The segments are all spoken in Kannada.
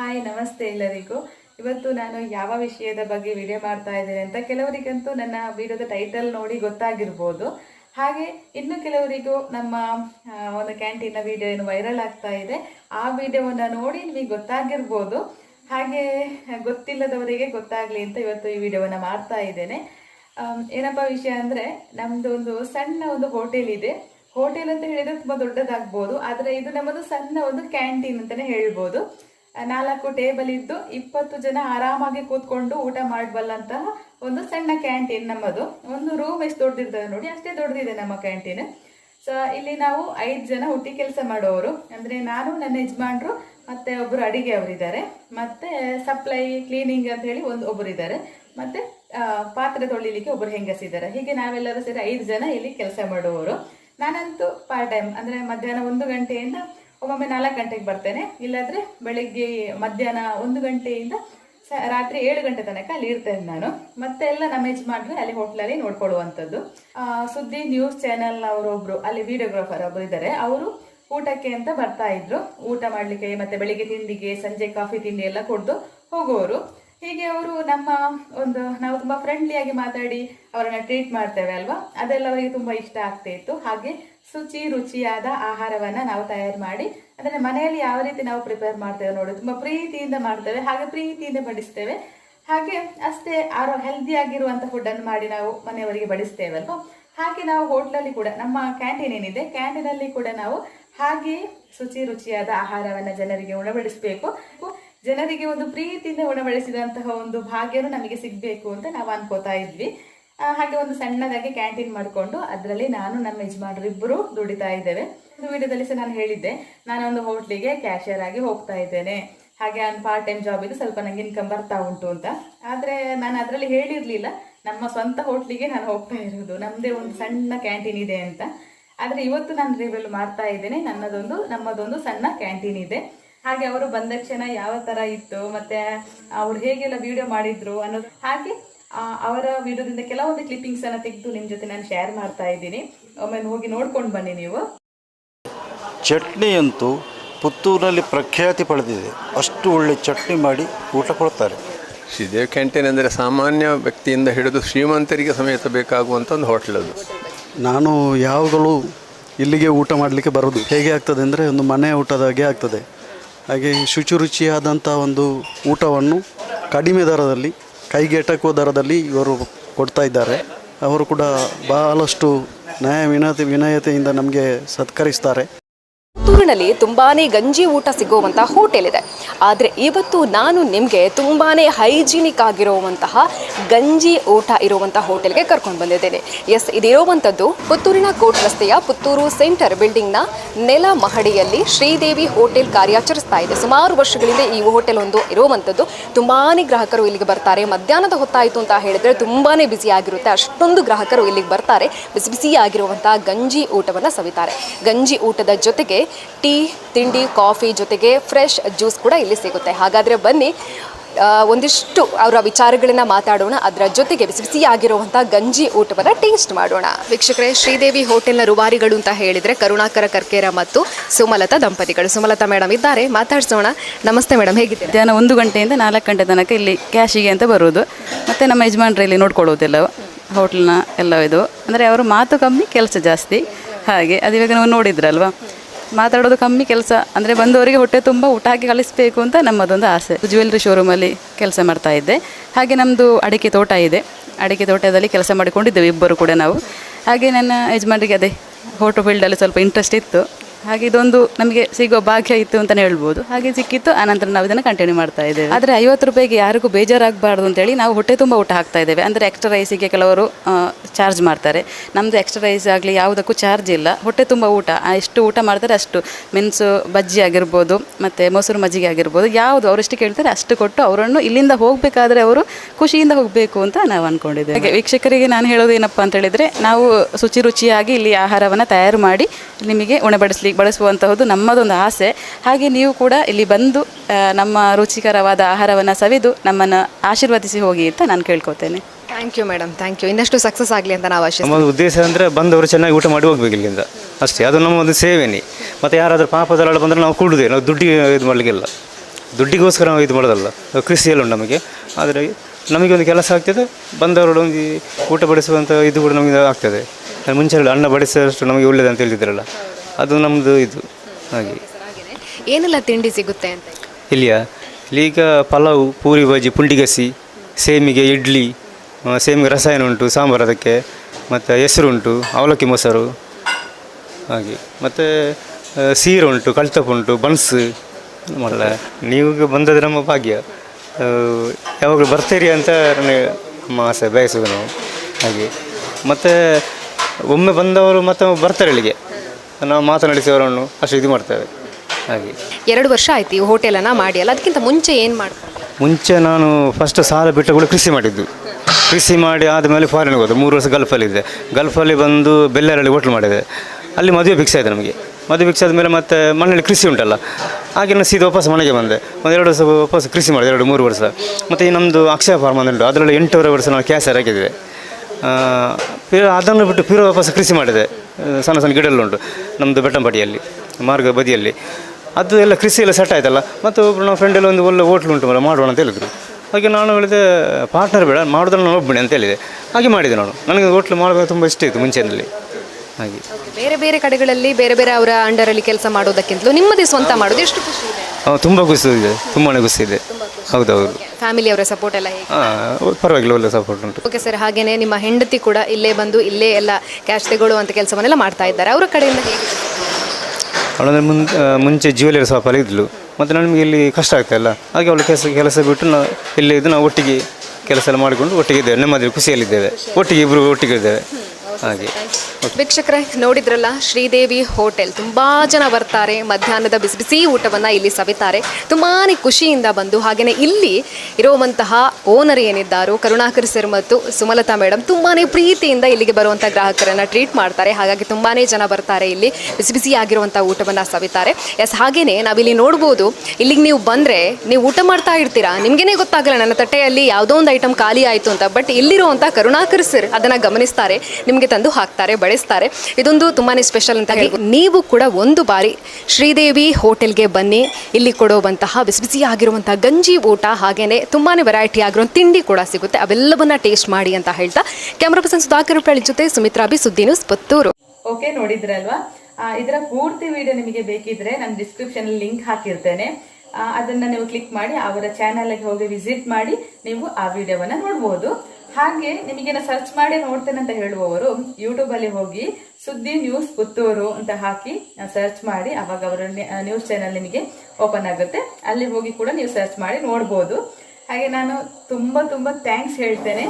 ಹಾಯ್, ನಮಸ್ತೆ ಎಲ್ಲರಿಗೂ. ಇವತ್ತು ನಾನು ಯಾವ ವಿಷಯದ ಬಗ್ಗೆ ವಿಡಿಯೋ ಮಾಡ್ತಾ ಇದ್ದೇನೆ ಅಂತ ಕೆಲವರಿಗಂತೂ ನನ್ನ ವಿಡಿಯೋದ ಟೈಟಲ್ ನೋಡಿ ಗೊತ್ತಾಗಿರ್ಬೋದು. ಹಾಗೆ ಇನ್ನು ಕೆಲವರಿಗೂ ನಮ್ಮ ಒಂದು ಕ್ಯಾಂಟೀನ್ನ ವಿಡಿಯೋ ಏನು ವೈರಲ್ ಆಗ್ತಾ ಇದೆ, ಆ ವಿಡಿಯೋವನ್ನು ನೋಡಿ ನಿಮಗೆ ಗೊತ್ತಾಗಿರ್ಬೋದು. ಹಾಗೆ ಗೊತ್ತಿಲ್ಲದವರಿಗೆ ಗೊತ್ತಾಗಲಿ ಅಂತ ಇವತ್ತು ಈ ವಿಡಿಯೋವನ್ನು ಮಾಡ್ತಾ ಇದ್ದೇನೆ. ಏನಪ್ಪ ವಿಷಯ ಅಂದರೆ ನಮ್ಮದು ಒಂದು ಸಣ್ಣ ಒಂದು ಹೋಟೆಲ್ ಇದೆ. ಹೋಟೆಲ್ ಅಂತ ಹೇಳಿದ್ರೆ ತುಂಬ ದೊಡ್ಡದಾಗ್ಬೋದು, ಆದರೆ ಇದು ನಮ್ಮದು ಸಣ್ಣ ಒಂದು ಕ್ಯಾಂಟೀನ್ ಅಂತಲೇ ಹೇಳ್ಬೋದು. ನಾಲ್ಕು ಟೇಬಲ್ ಇದ್ದು ಇಪ್ಪತ್ತು ಜನ ಆರಾಮಾಗಿ ಕೂತ್ಕೊಂಡು ಊಟ ಮಾಡಬಲ್ಲಂತಹ ಒಂದು ಸಣ್ಣ ಕ್ಯಾಂಟೀನ್ ನಮ್ಮದು. ಒಂದು ರೂಮ್ ಎಷ್ಟು ದೊಡ್ಡದಿರ್ತದೆ ನೋಡಿ, ಅಷ್ಟೇ ದೊಡ್ಡದಿದೆ ನಮ್ಮ ಕ್ಯಾಂಟೀನ್. ಸೊ ಇಲ್ಲಿ ನಾವು ಐದು ಜನ ಹುಟ್ಟಿ ಕೆಲಸ ಮಾಡುವವರು ಅಂದರೆ ನಾನು, ನನ್ನ ಯಜಮಾನ್ರು, ಮತ್ತೆ ಒಬ್ಬರು ಅಡಿಗೆ ಅವರಿದ್ದಾರೆ. ಮತ್ತೆ ಸಪ್ಲೈ ಕ್ಲೀನಿಂಗ್ ಅಂತ ಹೇಳಿ ಒಂದು ಒಬ್ಬರು ಇದ್ದಾರೆ ಮತ್ತೆ ಪಾತ್ರೆ ತೊಳಿಲಿಕ್ಕೆ ಒಬ್ಬರು ಹೆಂಗಸಿದ್ದಾರೆ. ಹೀಗೆ ನಾವೆಲ್ಲರೂ ಸೇರಿ ಐದು ಜನ ಇಲ್ಲಿ ಕೆಲಸ ಮಾಡುವವರು. ನಾನಂತೂ ಪಾರ್ಟ್ ಟೈಮ್ ಅಂದರೆ ಮಧ್ಯಾಹ್ನ ಒಂದು ಗಂಟೆಯಿಂದ ಒಮ್ಮೊಮ್ಮೆ ನಾಲ್ಕು ಗಂಟೆಗೆ ಬರ್ತೇನೆ. ಇಲ್ಲಾಂದ್ರೆ ಬೆಳಿಗ್ಗೆ ಮಧ್ಯಾಹ್ನ ಒಂದು ಗಂಟೆಯಿಂದ ಸ- ರಾತ್ರಿ ಏಳು ಗಂಟೆ ತನಕ ಅಲ್ಲಿ ಇರ್ತೇನೆ ನಾನು. ಮತ್ತೆ ಎಲ್ಲ ನಮ್ಮ ಯಜಮಾನ್ರೆ ಅಲ್ಲಿ ಹೋಟ್ಲಲ್ಲಿ ನೋಡ್ಕೊಳ್ಳುವಂಥದ್ದು. ಸುದ್ದಿ ನ್ಯೂಸ್ ಚಾನೆಲ್ ಅವರೊಬ್ರು, ಅಲ್ಲಿ ವಿಡಿಯೋಗ್ರಾಫರ್ ಒಬ್ರು ಇದ್ದಾರೆ. ಅವರು ಊಟಕ್ಕೆ ಅಂತ ಬರ್ತಾ ಇದ್ರು. ಊಟ ಮಾಡ್ಲಿಕ್ಕೆ ಮತ್ತೆ ಬೆಳಿಗ್ಗೆ ತಿಂಡಿಗೆ, ಸಂಜೆ ಕಾಫಿ ತಿಂಡಿ ಎಲ್ಲ ಕೊಡ್ದು ಹೋಗುವವರು ಹೀಗೆ ಅವರು ನಮ್ಮ ಒಂದು, ನಾವು ತುಂಬಾ ಫ್ರೆಂಡ್ಲಿಯಾಗಿ ಮಾತಾಡಿ ಅವರನ್ನು ಟ್ರೀಟ್ ಮಾಡ್ತೇವೆ ಅಲ್ವಾ? ಅದೆಲ್ಲ ಅವರಿಗೆ ತುಂಬಾ ಇಷ್ಟ ಆಗ್ತಾ ಇತ್ತು. ಹಾಗೆ ಶುಚಿ ರುಚಿಯಾದ ಆಹಾರವನ್ನ ನಾವು ತಯಾರು ಮಾಡಿ, ಅದನ್ನ ಮನೆಯಲ್ಲಿ ಯಾವ ರೀತಿ ನಾವು ಪ್ರಿಪೇರ್ ಮಾಡ್ತೇವೆ ನೋಡಿ, ತುಂಬಾ ಪ್ರೀತಿಯಿಂದ ಮಾಡ್ತೇವೆ, ಹಾಗೆ ಪ್ರೀತಿಯಿಂದ ಬಡಿಸ್ತೇವೆ. ಹಾಗೆ ಅಷ್ಟೇ ಆರೋ ಹೆಲ್ದಿ ಫುಡ್ಡನ್ನು ಮಾಡಿ ನಾವು ಮನೆಯವರಿಗೆ ಬಡಿಸ್ತೇವಲ್ವ? ಹಾಗೆ ನಾವು ಹೋಟ್ಲಲ್ಲಿ ಕೂಡ, ನಮ್ಮ ಕ್ಯಾಂಟೀನ್ ಏನಿದೆ ಕ್ಯಾಂಟೀನ್ ಅಲ್ಲಿ ಕೂಡ ನಾವು ಹಾಗೆ ಶುಚಿ ರುಚಿಯಾದ ಆಹಾರವನ್ನ ಜನರಿಗೆ ಉಣಬಡಿಸಬೇಕು. ಜನರಿಗೆ ಒಂದು ಪ್ರೀತಿಯಿಂದ ಉಣಬಡಿಸಿದಂತಹ ಒಂದು ಭಾಗ್ಯನೂ ನಮಗೆ ಸಿಗಬೇಕು ಅಂತ ನಾವು ಅನ್ಕೋತಾ ಇದ್ವಿ. ಹಾಗೆ ಒಂದು ಸಣ್ಣದಾಗಿ ಕ್ಯಾಂಟೀನ್ ಮಾಡಿಕೊಂಡು ಅದರಲ್ಲಿ ನಾನು ನಮ್ಮ ಯಜಮಾನರು ಇಬ್ಬರು ದುಡಿತಾ ಇದ್ದೇವೆ. ಒಂದು ವಿಡಿಯೋದಲ್ಲಿ ಸಹ ನಾನು ಹೇಳಿದ್ದೆ. ನಾನೊಂದು ಹೋಟ್ಲಿಗೆ ಕ್ಯಾಶಿಯರ್ ಆಗಿ ಹೋಗ್ತಾ ಇದ್ದೇನೆ. ಹಾಗೆ ಒಂದು ಪಾರ್ಟ್ ಟೈಮ್ ಜಾಬ್ ಇದು ಸ್ವಲ್ಪ ನಂಗೆ ಇನ್ಕಮ್ ಬರ್ತಾ ಉಂಟು ಅಂತ. ಆದರೆ ನಾನು ಅದರಲ್ಲಿ ಹೇಳಿರಲಿಲ್ಲ. ನಮ್ಮ ಸ್ವಂತ ಹೋಟ್ಲಿಗೆ ನಾನು ಹೋಗ್ತಾ ಇರೋದು. ನಮ್ಮದೇ ಒಂದು ಸಣ್ಣ ಕ್ಯಾಂಟೀನ್ ಇದೆ ಅಂತ. ಆದರೆ ಇವತ್ತು ನಾನು ರಿವೀಲ್ ಮಾಡ್ತಾ ಇದ್ದೇನೆ. ನನ್ನದೊಂದು, ನಮ್ಮದೊಂದು ಸಣ್ಣ ಕ್ಯಾಂಟೀನ್ ಇದೆ. ಹಾಗೆ ಅವರು ಬಂದ ಕ್ಷಣ ಯಾವ ತರ ಇತ್ತು, ಮತ್ತೆ ಅವ್ರು ಹೇಗೆಲ್ಲ ವಿಡಿಯೋ ಮಾಡಿದ್ರು ಅನ್ನೋದು ಹಾಗೆ ಅವರ ವಿಡಿಯೋದಿಂದ ಕೆಲವೊಂದು ಕ್ಲಿಪ್ಪಿಂಗ್ಸ್ ಅನ್ನ ತೆಗೆದು ನಿಮ್ ಜೊತೆ ನಾನು ಶೇರ್ ಮಾಡ್ತಾ ಇದ್ದೀನಿ. ಒಮ್ಮೆ ಹೋಗಿ ನೋಡ್ಕೊಂಡು ಬನ್ನಿ ನೀವು. ಚಟ್ನಿ ಅಂತೂ ಪುತ್ತೂರಿನಲ್ಲಿ ಪ್ರಖ್ಯಾತಿ ಪಡೆದಿದೆ. ಅಷ್ಟು ಒಳ್ಳೆ ಚಟ್ನಿ ಮಾಡಿ ಊಟ ಕೊಡ್ತಾರೆ. ಶ್ರೀದೇವ್ ಕ್ಯಾಂಟೀನ್ ಅಂದರೆ ಸಾಮಾನ್ಯ ವ್ಯಕ್ತಿಯಿಂದ ಹಿಡಿದು ಶ್ರೀಮಂತರಿಗೆ ಸಮೇತ ಬೇಕಾಗುವಂಥ ಒಂದು ಹೋಟ್ಲ್ ಅದು. ನಾನು ಯಾವಾಗಲೂ ಇಲ್ಲಿಗೆ ಊಟ ಮಾಡಲಿಕ್ಕೆ ಬರೋದು. ಹೇಗೆ ಆಗ್ತದೆ ಅಂದರೆ ಒಂದು ಮನೆ ಊಟದ ಹಾಗೆ ಆಗ್ತದೆ. ಹಾಗೆ ಶುಚಿ ರುಚಿಯಾದಂಥ ಒಂದು ಊಟವನ್ನು ಕಡಿಮೆ ದರದಲ್ಲಿ ಕೈಗೆ ಎಟಕುವ ದರದಲ್ಲಿ ಇವರು ಕೊಡ್ತಾ ಇದ್ದಾರೆ. ಅವರು ಕೂಡ ಬಹಳಷ್ಟು ನ್ಯಾಯ ವಿನಯತೆ ವಿನಯತೆಯಿಂದ ನಮಗೆ ಸತ್ಕರಿಸ್ತಾರೆ. ಪುತ್ತೂರಿನಲ್ಲಿ ತುಂಬಾನೇ ಗಂಜಿ ಊಟ ಸಿಗುವಂತಹ ಹೋಟೆಲ್ ಇದೆ. ಆದರೆ ಇವತ್ತು ನಾನು ನಿಮಗೆ ತುಂಬಾನೇ ಹೈಜೀನಿಕ್ ಆಗಿರುವಂತಹ ಗಂಜಿ ಊಟ ಇರುವಂತಹ ಹೋಟೆಲ್ಗೆ ಕರ್ಕೊಂಡು ಬಂದಿದ್ದೇನೆ. ಎಸ್, ಇದಿರುವಂಥದ್ದು ಪುತ್ತೂರಿನ ಕೋಟ್ ರಸ್ತೆಯ ಪುತ್ತೂರು ಸೆಂಟರ್ ಬಿಲ್ಡಿಂಗ್ನ ನೆಲ ಮಹಡಿಯಲ್ಲಿ ಶ್ರೀದೇವಿ ಹೋಟೆಲ್ ಕಾರ್ಯಾಚರಿಸ್ತಾ ಇದೆ. ಸುಮಾರು ವರ್ಷಗಳಿಂದ ಈ ಹೋಟೆಲ್ ಒಂದು ಇರುವಂಥದ್ದು. ತುಂಬಾನೇ ಗ್ರಾಹಕರು ಇಲ್ಲಿಗೆ ಬರ್ತಾರೆ. ಮಧ್ಯಾಹ್ನದ ಹೊತ್ತಾಯಿತು ಅಂತ ಹೇಳಿದ್ರೆ ಬ್ಯುಸಿ ಆಗಿರುತ್ತೆ. ಅಷ್ಟೊಂದು ಗ್ರಾಹಕರು ಇಲ್ಲಿಗೆ ಬರ್ತಾರೆ. ಬಿಸಿ ಬಿಸಿ ಆಗಿರುವಂತಹ ಗಂಜಿ ಊಟವನ್ನು ಸವಿತಾರೆ. ಗಂಜಿ ಊಟದ ಜೊತೆಗೆ ಟೀ ತಿಂಡಿ ಕಾಫಿ ಜೊತೆಗೆ ಫ್ರೆಶ್ ಜ್ಯೂಸ್ ಕೂಡ ಇಲ್ಲಿ ಸಿಗುತ್ತೆ. ಹಾಗಾದರೆ ಬನ್ನಿ ಒಂದಿಷ್ಟು ಅವರ ವಿಚಾರಗಳನ್ನ ಮಾತಾಡೋಣ. ಅದರ ಜೊತೆಗೆ ಬಿಸಿ ಬಿಸಿ ಆಗಿರುವಂಥ ಗಂಜಿ ಊಟವನ್ನ ಟೇಸ್ಟ್ ಮಾಡೋಣ. ವೀಕ್ಷಕರೇ ಶ್ರೀದೇವಿ ಹೋಟೆಲ್ನ ರುಬಾರಿಗಳು ಅಂತ ಹೇಳಿದರೆ ಕರುಣಾಕರ ಕರ್ಕೇರ ಮತ್ತು ಸುಮಲತಾ ದಂಪತಿಗಳು. ಸುಮಲತಾ ಮೇಡಮ್ ಇದ್ದಾರೆ ಮಾತಾಡ್ಸೋಣ. ನಮಸ್ತೆ ಮೇಡಮ್ ಹೇಗಿದೆ ಮಧ್ಯಾಹ್ನ ಒಂದು ಗಂಟೆಯಿಂದ ನಾಲ್ಕು ಗಂಟೆ ತನಕ ಇಲ್ಲಿ ಕ್ಯಾಶಿಗೆ ಅಂತ ಬರೋದು. ಮತ್ತು ನಮ್ಮ ಯಜಮಾನ್ರು ಇಲ್ಲಿ ನೋಡ್ಕೊಳ್ಳೋದೆಲ್ಲ. ಹೋಟ್ಲ್ನ ಎಲ್ಲ ಇದು. ಅಂದರೆ ಅವರು ಮಾತು ಕಮ್ಮಿ ಕೆಲಸ ಜಾಸ್ತಿ. ಹಾಗೆ ಅದು ಇವಾಗ ನಾವು ನೋಡಿದ್ರಲ್ವಾ? ಮಾತಾಡೋದು ಕಮ್ಮಿ ಕೆಲಸ. ಅಂದರೆ ಬಂದವರಿಗೆ ಹೊಟ್ಟೆ ತುಂಬ ಊಟ ಹಾಕಿ ಕಳಿಸ್ಬೇಕು ಅಂತ ನಮ್ಮದೊಂದು ಆಸೆ. ಜ್ಯುವೆಲ್ರಿ ಶೋರೂಮಲ್ಲಿ ಕೆಲಸ ಮಾಡ್ತಾ ಇದ್ದೆ. ಹಾಗೆ ನಮ್ಮದು ಅಡಿಕೆ ತೋಟ ಇದೆ. ಅಡಿಕೆ ತೋಟದಲ್ಲಿ ಕೆಲಸ ಮಾಡಿಕೊಂಡಿದ್ದೇವೆ ಇಬ್ಬರು ಕೂಡ ನಾವು. ಹಾಗೆ ನನ್ನ ಯಜಮಾನರಿಗೆ ಅದೇ ಫೋಟೋ ಫೀಲ್ಡಲ್ಲಿ ಸ್ವಲ್ಪ ಇಂಟ್ರೆಸ್ಟ್ ಇತ್ತು. ಹಾಗೆ ಇದೊಂದು ನಮಗೆ ಸಿಗೋ ಭಾಗ್ಯ ಇತ್ತು ಅಂತಲೇ ಹೇಳ್ಬೋದು. ಹಾಗೆ ಸಿಕ್ಕಿತ್ತು ಆನಂತರ ನಾವು ಇದನ್ನು ಕಂಟಿನ್ಯೂ ಮಾಡ್ತಾ ಇದ್ದೇವೆ. ಆದರೆ ಐವತ್ತು ರೂಪಾಯಿಗೆ ಯಾರಿಗೂ ಬೇಜಾರಾಗಬಾರ್ದು ಅಂತೇಳಿ ನಾವು ಹೊಟ್ಟೆ ತುಂಬ ಊಟ ಹಾಕ್ತಾ ಇದ್ದೇವೆ. ಅಂದರೆ ಎಕ್ಸ್ಟ್ರಾ ರೈಸಿಗೆ ಕೆಲವರು ಚಾರ್ಜ್ ಮಾಡ್ತಾರೆ. ನಮ್ಮದು ಎಕ್ಸ್ಟ್ರಾ ರೈಸ್ ಆಗಲಿ ಯಾವುದಕ್ಕೂ ಚಾರ್ಜ್ ಇಲ್ಲ. ಹೊಟ್ಟೆ ತುಂಬ ಊಟ. ಎಷ್ಟು ಊಟ ಮಾಡ್ತಾರೆ ಅಷ್ಟು. ಮೆಣಸು ಬಜ್ಜಿ ಆಗಿರ್ಬೋದು ಮತ್ತು ಮೊಸರು ಮಜ್ಜಿಗೆ ಆಗಿರ್ಬೋದು ಯಾವುದು ಅವರೆಷ್ಟು ಕೇಳ್ತಾರೆ ಅಷ್ಟು ಕೊಟ್ಟು ಅವರನ್ನು ಇಲ್ಲಿಂದ ಹೋಗಬೇಕಾದ್ರೆ ಅವರು ಖುಷಿಯಿಂದ ಹೋಗಬೇಕು ಅಂತ ನಾವು ಅಂದ್ಕೊಂಡಿದ್ದೇವೆ ಹಾಗೆ ವೀಕ್ಷಕರಿಗೆ ನಾನು ಹೇಳೋದು ಏನಪ್ಪ ಅಂತ ಹೇಳಿದರೆ ನಾವು ಶುಚಿ ರುಚಿಯಾಗಿ ಇಲ್ಲಿ ಆಹಾರವನ್ನು ತಯಾರು ಮಾಡಿ ನಿಮಗೆ ಉಣಬಡಿಸ್ಲಿಕ್ಕೆ ಬಳಸುವಂತಹದ್ದು ನಮ್ಮದೊಂದು ಆಸೆ. ಹಾಗೆ ನೀವು ಕೂಡ ಇಲ್ಲಿ ಬಂದು ನಮ್ಮ ರುಚಿಕರವಾದ ಆಹಾರವನ್ನು ಸವಿದು ನಮ್ಮನ್ನು ಆಶೀರ್ವದಿಸಿ ಹೋಗಿ ಅಂತ ನಾನು ಕೇಳ್ಕೊತೇನೆ. Thank you madam thank you ಇನ್ನಷ್ಟು ಸಕ್ಸಸ್ ಆಗಲಿ ಅಂತ ನಾವು ಆಶಿಸ್ತೀವಿ. ನಮ್ಮ ಉದ್ದೇಶ ಅಂದರೆ ಬಂದವರು ಚೆನ್ನಾಗಿ ಊಟ ಮಾಡಿ ಹೋಗ್ಬೇಕು ಇಲ್ಲಿಂದ. ಅಷ್ಟೇ ಅದು ನಮ್ಮ ಒಂದು ಸೇವೆನೇ. ಮತ್ತು ಯಾರಾದರೂ ಪಾಪದಲ್ಲೆಲ್ಲ ಬಂದರೆ ನಾವು ಕೊಡುದೇ ನಾವು ದುಡ್ಡಿಗೆ ಇದು ಮಾಡಲಿಕ್ಕಿಲ್ಲ. ದುಡ್ಡಿಗೋಸ್ಕರ ನಾವು ಇದು ಮಾಡೋದಲ್ಲ. ಕೃಷಿಯಲ್ಲ ಉಂಟು ನಮಗೆ. ಆದರೆ ನಮಗೆ ಒಂದು ಕೆಲಸ ಆಗ್ತದೆ ಬಂದವರು ಒಂದು ಊಟ ಬಡಿಸುವಂಥ ಇದು ಕೂಡ ನಮಗೆ ಆಗ್ತದೆ. ಮುಂಚೆ ಅಣ್ಣ ಅನ್ನ ಬಡಿಸಿದಷ್ಟು ನಮಗೆ ಒಳ್ಳೇದು ಅಂತ ಹೇಳಿದ್ರಲ್ಲ. ಅದು ನಮ್ಮದು ಇದು. ಹಾಗೆ. ಏನೆಲ್ಲ ತಿಂಡಿ ಸಿಗುತ್ತೆ ಅಂತ? ಇಲ್ಲಿಯ? ಇಲ್ಲಿ ಈಗ ಪಲಾವು ಪೂರಿ ಬಜ್ಜಿ ಪುಂಡಿಗಸಿ ಸೇಮಿಗೆ ಇಡ್ಲಿ ಆ, ಸೇಮಿಗೆ ರಸಾಯನ ಉಂಟು ಸಾಂಬಾರು ಅದಕ್ಕೆ ಮತ್ತು ಹೆಸರು ಉಂಟು ಅವಲಕ್ಕಿ ಮೊಸರು ಹಾಗೆ. ಮತ್ತು ಸೀರೆ ಉಂಟು ಕಳ್ತಪ್ಪ ಉಂಟು ಬನ್ಸ್ ಮಲ್ಲ ನೀವು ಬಂದದ್ದು ನಮ್ಮ ಭಾಗ್ಯ. ಆ, ಯಾವಾಗಲೂ ಬರ್ತೀರಿ ಅಂತ ನನಗೆ ನಮ್ಮ ಆಸೆ ಬಯಸೋದು ನಾವು. ಹಾಗೆ. ಮತ್ತು ಒಮ್ಮೆ ಬಂದವರು ಮತ್ತೆ ಬರ್ತಾರೆ ಇಲ್ಲಿಗೆ. ನಾವು ಮಾತನಾಡಿಸಿ ಅವರನ್ನು ಅಷ್ಟು ಇದು ಮಾಡ್ತೇವೆ. ಹಾಗೆ. ಎರಡು ವರ್ಷ ಆಯ್ತು ಈ ಹೋಟೆಲನ್ನು ಮಾಡಿ ಅಲ್ಲ ಅದಕ್ಕಿಂತ ಮುಂಚೆ ಏನು ಮಾಡ್ಕೊಂಡು ಮುಂಚೆ ನಾನು ಫಸ್ಟ್ ಸಾಲ ಬಿಟ್ಟ ಕೂಡ ಕೃಷಿ ಮಾಡಿದ್ದು. ಕೃಷಿ ಮಾಡಿ ಆದಮೇಲೆ ಫಾರಿನ್ಗೆ ಹೋದೆ ಮೂರು ವರ್ಷ ಗಲ್ಫಲ್ಲಿದ್ದೆ ಗಲ್ಫಲ್ಲಿ ಬಂದು ಬೆಲ್ಲರಲ್ಲಿ ಹೋಟ್ಲು ಮಾಡಿದೆ. ಅಲ್ಲಿ ಮದುವೆ ಫಿಕ್ಸ್ ಆಯಿತು ನಮಗೆ. ಮದುವೆ ಫಿಕ್ಸ್ ಆದಮೇಲೆ ಮತ್ತೆ ಮನೆಯಲ್ಲಿ ಕೃಷಿ ಉಂಟಲ್ಲ ಹಾಗೆ ನಾನು ಸೀದಾ ವಾಪಸ್ ಮನೆಗೆ ಬಂದೆ. ಒಂದು ಎರಡು ವರ್ಷ ವಾಪಸ್ ಕೃಷಿ ಮಾಡಿದೆ ಎರಡು ಮೂರು ವರ್ಷ. ಮತ್ತು ಈ ನಮ್ಮದು ಅಕ್ಷಯ ಫಾರ್ಮ್ ಅಂತ ಉಂಟು. ಅದರಲ್ಲಿ ಎಂಟೂವರೆ ವರ್ಷ ನಾವು ಕ್ಯಾಸರ್ ಹಾಕಿದ್ದೆ. ಅದನ್ನು ಬಿಟ್ಟು ಪಿರ ವಾಪಸ್ ಕೃಷಿ ಮಾಡಿದೆ. ಸಣ್ಣ ಸಣ್ಣ ಗಿಡ ಎಲ್ಲ ಉಂಟು ನಮ್ಮದು ಬೆಟ್ಟಂಪಟಿಯಲ್ಲಿ ಮಾರ್ಗ ಬದಿಯಲ್ಲಿ ಅದು ಎಲ್ಲ ಕೃಷಿ ಎಲ್ಲ ಸೆಟ್ ಆಯ್ತಲ್ಲ ಮತ್ತು ನಮ್ಮ ಫ್ರೆಂಡೆಲ್ಲ ಒಂದು ಒಳ್ಳೆ ಹೋಟ್ಲು ಉಂಟು ಮರ ಮಾಡೋಣ ಅಂತ ಹೇಳಿದ್ರು. ಹಾಗೆ ನಾನು ಹೇಳಿದೆ ಪಾರ್ಟ್ನರ್ ಬೇಡ ಮಾಡೋದ್ರಲ್ಲಿ ನಾನು ಒಬ್ಬನೇ ಅಂತ ಹೇಳಿದೆ. ಹಾಗೆ ಮಾಡಿದೆ ನಾನು. ನನಗೆ ಹೋಟ್ಲು ಮಾಡಬೇಕು ತುಂಬ ಇಷ್ಟ ಇತ್ತು ಮುಂಚೆನಲ್ಲಿ ಹಾಗೆ. ಬೇರೆ ಬೇರೆ ಕಡೆಗಳಲ್ಲಿ ಬೇರೆ ಬೇರೆ ಅವರ ಅಂಡರಲ್ಲಿ ಕೆಲಸ ಮಾಡೋದಕ್ಕಿಂತಲೂ ನಿಮ್ಮದೇ ಸ್ವಂತ ಮಾಡೋದು ಎಷ್ಟು ಖುಷಿ ಇದೆ? ತುಂಬ ಖುಷಿ ಇದೆ ತುಂಬಾ ಖುಷಿ ಇದೆ. ಹೌದೌದು. ಫ್ಯಾಮಿಲಿ ಅವರ ಸಪೋರ್ಟ್ ಎಲ್ಲ ಹೇಗೆ? ಹಾಂ ಪರವಾಗಿಲ್ಲ ಒಳ್ಳೆ ಸಪೋರ್ಟ್ ಉಂಟು. ಓಕೆ ಸರ್ ಹಾಗೇನೆ ನಿಮ್ಮ ಹೆಂಡತಿ ಕೂಡ ಇಲ್ಲೇ ಬಂದು ಇಲ್ಲೇ ಎಲ್ಲ ಕ್ಯಾಶ್ ತೆಗೊಳ್ಳುವಂಥ ಕೆಲಸವನ್ನೆಲ್ಲ ಮಾಡ್ತಾ ಇದ್ದಾರೆ. ಅವರ ಕಡೆಯಿಂದ ಹೇಗೆ? ಅವಳಂದ್ರೆ ಮುನ್ ಮುಂಚೆ ಜ್ಯುವೆಲರಿ ಶಾಪಲ್ಲಿ ಇದ್ಲು. ಮತ್ತು ನಮಗೆ ಇಲ್ಲಿ ಕಷ್ಟ ಆಗ್ತಾಯಿಲ್ಲ ಇಲ್ಲ. ಹಾಗೆ ಅವಳು ಕೆಲಸ ಕೆಲಸ ಬಿಟ್ಟು ನಾವು ಇಲ್ಲೇ ಇದ್ದು ನಾವು ಒಟ್ಟಿಗೆ ಕೆಲಸ ಎಲ್ಲ ಮಾಡಿಕೊಂಡು ಒಟ್ಟಿಗೆ ಇದ್ದೇವೆ. ನೆಮ್ಮದಿ ಖುಷಿಯಲ್ಲಿದ್ದೇವೆ. ಒಟ್ಟಿಗೆ ಇಬ್ಬರು ಒಟ್ಟಿಗೆ ಇದ್ದೇವೆ. ಹಾಗೆ. ವೀಕ್ಷಕರೇ ನೋಡಿದ್ರಲ್ಲ ಶ್ರೀದೇವಿ ಹೋಟೆಲ್. ತುಂಬಾ ಜನ ಬರ್ತಾರೆ ಮಧ್ಯಾಹ್ನದ ಬಿಸಿ ಬಿಸಿ ಊಟವನ್ನ ಇಲ್ಲಿ ಸವಿತಾರೆ. ತುಂಬಾನೇ ಖುಷಿಯಿಂದ ಬಂದು ಹಾಗೇನೆ ಇಲ್ಲಿ ಇರುವಂತಹ ಓನರ್ ಏನಿದ್ದಾರೋ ಕರುಣಾಕರ್ ಸರ್ ಮತ್ತು ಸುಮಲತಾ ಮೇಡಮ್ ತುಂಬಾನೇ ಪ್ರೀತಿಯಿಂದ ಇಲ್ಲಿಗೆ ಬರುವಂತಹ ಗ್ರಾಹಕರನ್ನ ಟ್ರೀಟ್ ಮಾಡ್ತಾರೆ. ಹಾಗಾಗಿ ತುಂಬಾನೇ ಜನ ಬರ್ತಾರೆ ಇಲ್ಲಿ. ಬಿಸಿ ಬಿಸಿ ಆಗಿರುವಂಥ ಊಟವನ್ನ ಸವಿತಾರೆ. ಎಸ್ ಹಾಗೇನೆ ನಾವಿಲ್ಲಿ ನೋಡ್ಬೋದು ಇಲ್ಲಿಗೆ ನೀವು ಬಂದ್ರೆ ನೀವು ಊಟ ಮಾಡ್ತಾ ಇರ್ತೀರಾ? ನಿಮ್ಗೆನೆ ಗೊತ್ತಾಗಲ್ಲ ನನ್ನ ತಟ್ಟೆಯಲ್ಲಿ ಯಾವುದೋ ಒಂದು ಐಟಮ್ ಖಾಲಿ ಆಯಿತು ಅಂತ. ಬಟ್ ಇಲ್ಲಿರುವಂಥ ಕರುಣಾಕರ್ ಸರ್ ಅದನ್ನ ಗಮನಿಸ್ತಾರೆ. ನಿಮಗೆ ತಂದು ಹಾಕ್ತಾರೆ ಬಡಿಸ್ತಾರೆ ಇದೊಂದು ತುಂಬಾನೇ ಸ್ಪೆಷಲ್ ಅಂತ ಹೇಳಿ ನೀವು ಕೂಡ ಒಂದು ಬಾರಿ ಶ್ರೀದೇವಿ ಹೋಟೆಲ್ಗೆ ಬನ್ನಿ. ಇಲ್ಲಿ ಕೊಡುವಂತಹ ಬಿಸಿ ಬಿಸಿ ಆಗಿರುವಂತಹ ಗಂಜಿ ಊಟ ಹಾಗೇನೆ ತುಂಬಾನೇ ವೆರೈಟಿ ಆಗಿರೋ ತಿಂಡಿ ಕೂಡ ಸಿಗುತ್ತೆ. ಅವೆಲ್ಲವನ್ನ ಟೇಸ್ಟ್ ಮಾಡಿ ಅಂತ ಹೇಳ್ತಾ ಕ್ಯಾಮ್ರಾ ಪರ್ಸನ್ ಸುಧಾಕರ್ ರೂಪಾಯಿ ಜೊತೆ Sumitra B Suddi news Puttur. Okay ನೋಡಿದ್ರಲ್ವಾ ಇದರ ಪೂರ್ತಿ ವಿಡಿಯೋ ನಿಮಗೆ ಬೇಕಿದ್ರೆ ನಾನು ಡಿಸ್ಕ್ರಿಪ್ಷನ್ ಲಿಂಕ್ ಹಾಕಿರ್ತೇನೆ. ಅದನ್ನ ನೀವು ಕ್ಲಿಕ್ ಮಾಡಿ, ಅವರ ಚಾನಲ್ಗೆ ಹೋಗಿ ವಿಸಿಟ್ ಮಾಡಿ, ನೀವು ಆ ವಿಡಿಯೋವನ್ನ ನೋಡ್ಬೋದು. ಹಾಗೆ ನಿಮಗೆ ಸರ್ಚ್ ಮಾಡಿ ನೋಡ್ತೇನೆ ಅಂತ ಹೇಳುವವರು ಯೂಟ್ಯೂಬ್ ಅಲ್ಲಿ ಹೋಗಿ ಸುದ್ದಿ ನ್ಯೂಸ್ ಪುತ್ತೂರು ಅಂತ ಹಾಕಿ ಸರ್ಚ್ ಮಾಡಿ, ಅವಾಗ ಅವರ ನ್ಯೂಸ್ ಚಾನಲ್ ನಿಮಗೆ ಓಪನ್ ಆಗುತ್ತೆ. ಅಲ್ಲಿ ಹೋಗಿ ಕೂಡ ನೀವು ಸರ್ಚ್ ಮಾಡಿ ನೋಡ್ಬೋದು. ಹಾಗೆ ನಾನು ತುಂಬ ತುಂಬ ಥ್ಯಾಂಕ್ಸ್ ಹೇಳ್ತೇನೆ.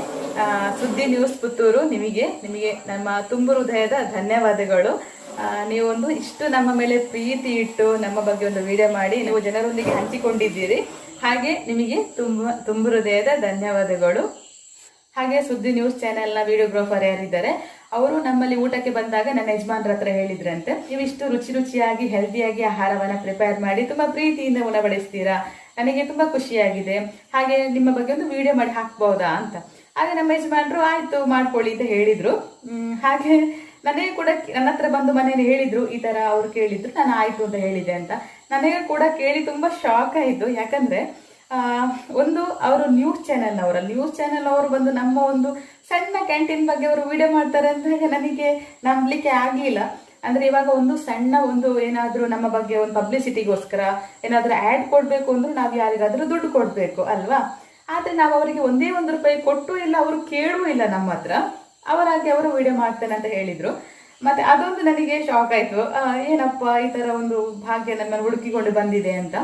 ಸುದ್ದಿ ನ್ಯೂಸ್ ಪುತ್ತೂರು ನಿಮಗೆ ನಿಮಗೆ ನಮ್ಮ ತುಂಬು ಹೃದಯದ ಧನ್ಯವಾದಗಳು. ನೀವೊಂದು ಇಷ್ಟು ನಮ್ಮ ಮೇಲೆ ಪ್ರೀತಿ ಇಟ್ಟು ನಮ್ಮ ಬಗ್ಗೆ ಒಂದು ವಿಡಿಯೋ ಮಾಡಿ ನೀವು ಜನರೊಂದಿಗೆ ಹಂಚಿಕೊಂಡಿದ್ದೀರಿ. ಹಾಗೆ ನಿಮಗೆ ತುಂಬ, ತುಂಬು ಹೃದಯದ ಧನ್ಯವಾದಗಳು. ಹಾಗೆ ಸುದ್ದಿ ನ್ಯೂಸ್ ಚಾನೆಲ್ನ ವಿಡಿಯೋಗ್ರಾಫರ್ ಯಾರಿದ್ದಾರೆ, ಅವರು ನಮ್ಮಲ್ಲಿ ಊಟಕ್ಕೆ ಬಂದಾಗ ನನ್ನ ಯಜಮಾನ್ರ ಹತ್ರ ಹೇಳಿದ್ರಂತೆ ನೀವು ಇಷ್ಟು ರುಚಿ ರುಚಿಯಾಗಿ ಹೆಲ್ದಿಯಾಗಿ ಆಹಾರವನ್ನ ಪ್ರಿಪೇರ್ ಮಾಡಿ, ತುಂಬಾ ಪ್ರೀತಿಯಿಂದ ಉಣಬಡಿಸ್ತೀರಾ? ನನಗೆ ತುಂಬಾ ಖುಷಿಯಾಗಿದೆ. ಹಾಗೆ ನಿಮ್ಮ ಬಗ್ಗೆ ಒಂದು ವಿಡಿಯೋ ಮಾಡಿ ಹಾಕ್ಬೋದಾ ಅಂತ. ಹಾಗೆ ನಮ್ಮ ಯಜಮಾನ್ರು, ಆಯ್ತು, ಮಾಡ್ಕೊಳ್ಳಿ ಅಂತ ಹೇಳಿದ್ರು. ಹಾಗೆ ನನಗೆ ಕೂಡ ನನ್ನ ಹತ್ರ ಬಂದು ಮನೇಲಿ ಹೇಳಿದ್ರು, ಈ ತರ ಅವ್ರು ಕೇಳಿದ್ರು, ನಾನು ಆಯ್ತು ಅಂತ ಹೇಳಿದೆ ಅಂತ. ನನಗೆ ಕೂಡ ಕೇಳಿ ತುಂಬಾ ಶಾಕ್ ಆಯಿತು. ಯಾಕಂದ್ರೆ ಒಂದು ಅವರು ನ್ಯೂಸ್ ಚಾನೆಲ್ ಅವರ ನ್ಯೂಸ್ ಚಾನೆಲ್ ಅವರು ಬಂದು ನಮ್ಮ ಒಂದು ಸಣ್ಣ ಕ್ಯಾಂಟೀನ್ ಬಗ್ಗೆ ಅವರು ವಿಡಿಯೋ ಮಾಡ್ತಾರೆ ಅಂದಾಗ ನನಗೆ ನಂಬಲಿಕ್ಕೆ ಆಗಲಿಲ್ಲ ಅಂದ್ರೆ ಇವಾಗ ಒಂದು ಸಣ್ಣ ಒಂದು ಏನಾದ್ರೂ ನಮ್ಮ ಬಗ್ಗೆ ಒಂದು ಪಬ್ಲಿಸಿಟಿಗೋಸ್ಕರ ಏನಾದ್ರೂ ಆಡ್ ಕೊಡ್ಬೇಕು ಅಂದ್ರೆ ನಾವು ಯಾರಿಗಾದ್ರೂ ದುಡ್ಡು ಕೊಡ್ಬೇಕು, ಅಲ್ವಾ? ಆದ್ರೆ ನಾವು ಅವರಿಗೆ ಒಂದೇ ಒಂದು ರೂಪಾಯಿ ಕೊಟ್ಟು ಇಲ್ಲ, ಅವರು ಕೇಳೂ ಇಲ್ಲ ನಮ್ಮ ಹತ್ರ. ಅವರಾಗಿ ಅವರು ವಿಡಿಯೋ ಮಾಡ್ತೇನೆ ಅಂತ ಹೇಳಿದ್ರು. ಮತ್ತೆ ಅದೊಂದು ನನಗೆ ಶಾಕ್ ಆಯ್ತು. ಏನಪ್ಪ ಈ ತರ ಒಂದು ಭಾಗ್ಯ ನಮ್ಮನ್ನು ಹುಡುಕಿಕೊಂಡು ಬಂದಿದೆ ಅಂತ.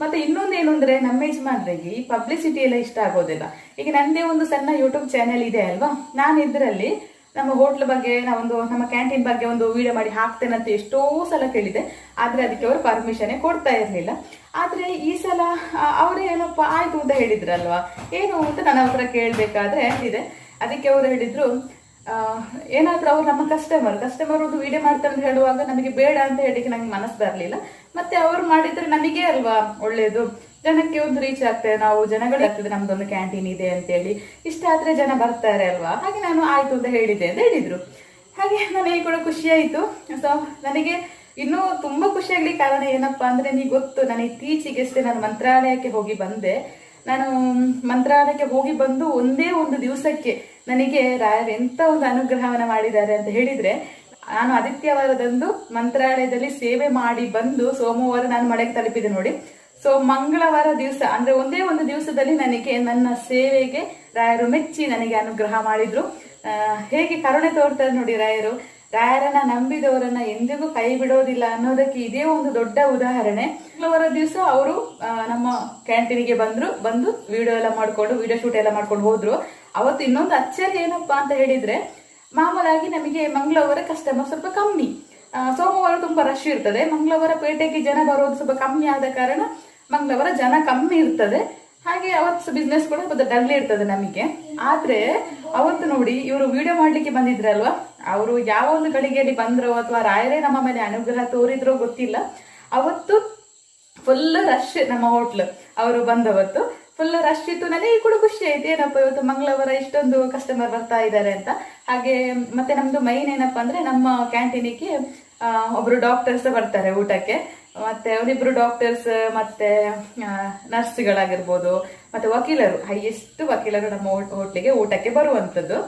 ಮತ್ತೆ ಇನ್ನೊಂದು ಏನು ಅಂದ್ರೆ ನಮ್ಮ ಯಜಮಾನ್ರಿಗೆ ಈ ಪಬ್ಲಿಸಿಟಿ ಎಲ್ಲ ಇಷ್ಟ ಆಗೋದಿಲ್ಲ. ಈಗ ನಂದೇ ಒಂದು ಸಣ್ಣ ಯೂಟ್ಯೂಬ್ ಚಾನೆಲ್ ಇದೆ ಅಲ್ವಾ? ನಾನು ಇದರಲ್ಲಿ ನಮ್ಮ ಹೋಟ್ಲ್ ಬಗ್ಗೆ ನಾವೊಂದು ನಮ್ಮ ಕ್ಯಾಂಟೀನ್ ಬಗ್ಗೆ ಒಂದು ವಿಡಿಯೋ ಮಾಡಿ ಹಾಕ್ತೇನೆ ಅಂತ ಎಷ್ಟೋ ಸಲ ಕೇಳಿದೆ. ಆದ್ರೆ ಅದಕ್ಕೆ ಅವರು ಪರ್ಮಿಷನ್ ಕೊಡ್ತಾ ಇರಲಿಲ್ಲ. ಆದ್ರೆ ಈ ಸಲ ಅವರೇ ಏನಪ್ಪ ಆಯ್ತು ಅಂತ ಹೇಳಿದ್ರಲ್ವಾ? ಏನು ಅಂತ ನನ್ನ ಹತ್ರ ಕೇಳಬೇಕಾದ್ರೆ ಇದೆ. ಅದಕ್ಕೆ ಅವರು ಹೇಳಿದ್ರು ಏನಾದ್ರೂ ಅವ್ರು ನಮ್ಮ ಕಸ್ಟಮರ್ ಕಸ್ಟಮರ್ ಒಂದು ವಿಡಿಯೋ ಮಾಡ್ತಾರೆ ಅಂತ ಹೇಳುವಾಗ ನಮಗೆ ಬೇಡ ಅಂತ ಹೇಳಿಕ್ಕೆ ನಂಗೆ ಮನಸ್ಸು ಬರಲಿಲ್ಲ. ಮತ್ತೆ ಅವ್ರು ಮಾಡಿದ್ರೆ ನಮಗೆ ಅಲ್ವಾ ಒಳ್ಳೇದು. ಜನಕ್ಕೆ ಒಂದು ರೀಚ್ ಆಗ್ತದೆ. ನಾವು ಜನಗಳಾಗ್ತದೆ ನಮ್ದೊಂದು ಕ್ಯಾಂಟೀನ್ ಇದೆ ಅಂತೇಳಿ. ಇಷ್ಟ ಆದ್ರೆ ಜನ ಬರ್ತಾರೆ ಅಲ್ವಾ? ಹಾಗೆ ನಾನು ಆಯ್ತು ಅಂತ ಹೇಳಿದೆ ಅಂತ ಹೇಳಿದ್ರು. ಹಾಗೆ ನನಗೆ ಕೂಡ ಖುಷಿ ಆಯ್ತು. ಸೊ ನನಗೆ ಇನ್ನು ತುಂಬಾ ಖುಷಿಯಾಗ್ಲಿ ಕಾರಣ ಏನಪ್ಪಾ ಅಂದ್ರೆ ನೀ ಗೊತ್ತು, ನಾನು ಇತ್ತೀಚೆಗೆ ನಾನು ಮಂತ್ರಾಲಯಕ್ಕೆ ಹೋಗಿ ಬಂದೆ. ನಾನು ಮಂತ್ರಾಲಯಕ್ಕೆ ಹೋಗಿ ಬಂದು ಒಂದೇ ಒಂದು ದಿವಸಕ್ಕೆ ನನಗೆ ರಾಯರ್ ಎಂತ ಒಂದು ಅನುಗ್ರಹವನ್ನ ಮಾಡಿದ್ದಾರೆ ಅಂತ ಹೇಳಿದ್ರೆ, ನಾನು ಆದಿತ್ಯವಾರದಂದು ಮಂತ್ರಾಲಯದಲ್ಲಿ ಸೇವೆ ಮಾಡಿ ಬಂದು ಸೋಮವಾರ ನಾನು ಮಳೆಗೆ ತಲುಪಿದೆ ನೋಡಿ. ಸೊ ಮಂಗಳವಾರ ದಿವಸ, ಅಂದ್ರೆ ಒಂದೇ ಒಂದು ದಿವಸದಲ್ಲಿ ನನಗೆ ನನ್ನ ಸೇವೆಗೆ ರಾಯರು ಮೆಚ್ಚಿ ನನಗೆ ಅನುಗ್ರಹ ಮಾಡಿದ್ರು. ಹೇಗೆ ಕರುಣೆ ತೋರ್ತಾರೆ ನೋಡಿ ರಾಯರು ರಾಯರನ್ನ ನಂಬಿದವರನ್ನ ಎಂದಿಗೂ ಕೈ ಬಿಡೋದಿಲ್ಲ ಅನ್ನೋದಕ್ಕೆ ಇದೇ ಒಂದು ದೊಡ್ಡ ಉದಾಹರಣೆ. ಮಂಗಳವಾರ ದಿವಸ ಅವರು ನಮ್ಮ ಕ್ಯಾಂಟೀನ್ಗೆ ಬಂದ್ರು, ಬಂದು ವಿಡಿಯೋ ಎಲ್ಲ ಮಾಡ್ಕೊಂಡು ವಿಡಿಯೋ ಶೂಟ್ ಎಲ್ಲ ಮಾಡ್ಕೊಂಡು ಹೋದ್ರು. ಅವತ್ತು ಇನ್ನೊಂದು ಅಚ್ಚರಿ ಏನಪ್ಪಾ ಅಂತ ಹೇಳಿದ್ರೆ, ಮಾಮೂಲಾಗಿ ನಮಗೆ ಮಂಗಳವಾರ ಕಸ್ಟಮರ್ ಸ್ವಲ್ಪ ಕಮ್ಮಿ. ಸೋಮವಾರ ತುಂಬಾ ರಶ್ ಇರ್ತದೆ. ಮಂಗಳವಾರ ಪೇಟೆಗೆ ಜನ ಬರೋದು ಸ್ವಲ್ಪ ಕಮ್ಮಿ ಆದ ಕಾರಣ ಮಂಗಳವಾರ ಜನ ಕಮ್ಮಿ ಇರ್ತದೆ. ಹಾಗೆ ಅವತ್ತು ಬಿಸ್ನೆಸ್ ಕೂಡ ಡಲ್ ಇರ್ತದೆ ನಮಗೆ. ಆದ್ರೆ, ಅವತ್ತು ನೋಡಿ ಇವರು ವಿಡಿಯೋ ಮಾಡ್ಲಿಕ್ಕೆ ಬಂದಿದ್ರಲ್ವಾ? ಅವರು ಯಾವ ಒಂದು ಗಳಿಗೆಯಲ್ಲಿ ಬಂದ್ರೋ ಅಥವಾ ರಾಯರೇ ನಮ್ಮ ಮೇಲೆ ಅನುಗ್ರಹ ತೋರಿದ್ರೋ ಗೊತ್ತಿಲ್ಲ. ಅವತ್ತು ಫುಲ್ ರಶ್ ನಮ್ಮ ಹೋಟ್ಲ್ ಅವರು ಬಂದವತ್ತು. ಫುಲ್ ರಶ್ ಇತ್ತು, ನನಗೆ ಕೂಡ ಖುಷಿ ಆಯ್ತು. ಏನಪ್ಪ ಇವತ್ತು ಮಂಗಳವಾರ ಇಷ್ಟೊಂದು ಕಸ್ಟಮರ್ ಬರ್ತಾ ಇದ್ದಾರೆ ಅಂತ. ಹಾಗೆ ಮತ್ತೆ ನಮ್ದು ಮೈನ್ ಏನಪ್ಪಾ ಅಂದ್ರೆ ನಮ್ಮ ಕ್ಯಾಂಟೀನಿಗೆ ಒಬ್ರು ಡಾಕ್ಟರ್ಸ್ ಬರ್ತಾರೆ ಊಟಕ್ಕೆ. ಮತ್ತೆ ಅವರಿಬ್ರು ಡಾಕ್ಟರ್ಸ್ ಮತ್ತೆ ನರ್ಸ್ಗಳಾಗಿರ್ಬೋದು ಮತ್ತೆ ವಕೀಲರು ಹೈಯೆಸ್ಟ್ ವಕೀಲರು ನಮ್ಮ ಹೋಟ್ಲಿಗೆ ಊಟಕ್ಕೆ ಬರುವಂತದ್ದು.